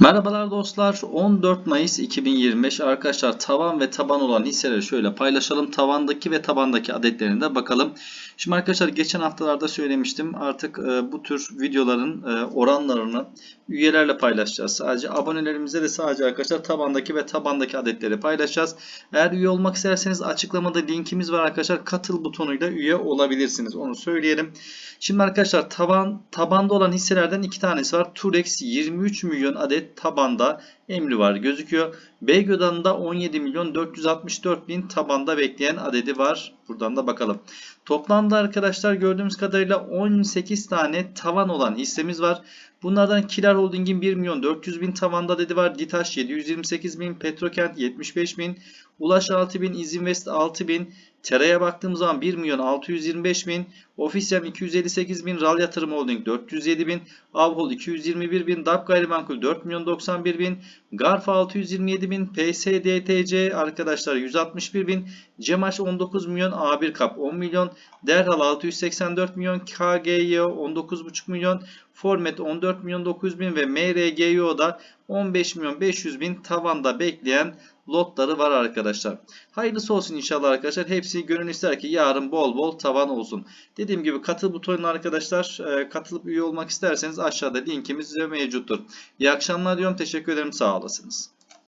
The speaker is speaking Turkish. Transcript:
Merhabalar dostlar. 14 Mayıs 2025 arkadaşlar tavan ve taban olan hisseleri şöyle paylaşalım. Tavandaki ve tabandaki adetlerine de bakalım. Şimdi arkadaşlar geçen haftalarda söylemiştim. Artık e, bu tür videoların e, oranlarını üyelerle paylaşacağız. Sadece abonelerimize de sadece arkadaşlar tabandaki ve tabandaki adetleri paylaşacağız. Eğer üye olmak isterseniz açıklamada linkimiz var arkadaşlar. Katıl butonuyla üye olabilirsiniz. Onu söyleyelim. Şimdi arkadaşlar taban tabanda olan hisselerden iki tanesi var. Turex 23 milyon adet tabanda emri var gözüküyor. Beygö'dan da 17 milyon 464 bin tabanda bekleyen adedi var. Buradan da bakalım. Toplamda arkadaşlar gördüğümüz kadarıyla 18 tane tavan olan hissemiz var. Bunlardan Kilar Holding'in 1 milyon 400 bin tavanda dedi var. Ditaş 728 bin, Petrokent 75 bin, Ulaş 6 bin, İzinvest 6 bin, Tera'ya baktığımız zaman 1 milyon 625 bin, Ofisyam 258 bin, Ral Yatırım Holding 407 bin, Avhol 221 bin, DAP Gayrimenkul 4 milyon 91 bin, Garf 627 bin, PSDTC arkadaşlar 161 bin, Cemaş 19 milyon, A1 Kap 10 milyon, Derhal 684 milyon, KGYO 19,5 milyon, Formet 14 milyon 900 bin ve MRGYO'da 15 milyon 500 bin tavanda bekleyen lotları var arkadaşlar. Hayırlısı olsun inşallah arkadaşlar. Hepsi gönül ister ki yarın bol bol tavan olsun. Dediğim gibi katıl butonuna arkadaşlar e, katılıp üye olmak isterseniz aşağıda linkimiz mevcuttur. İyi akşamlar diyorum. Teşekkür ederim. Sağ olasınız.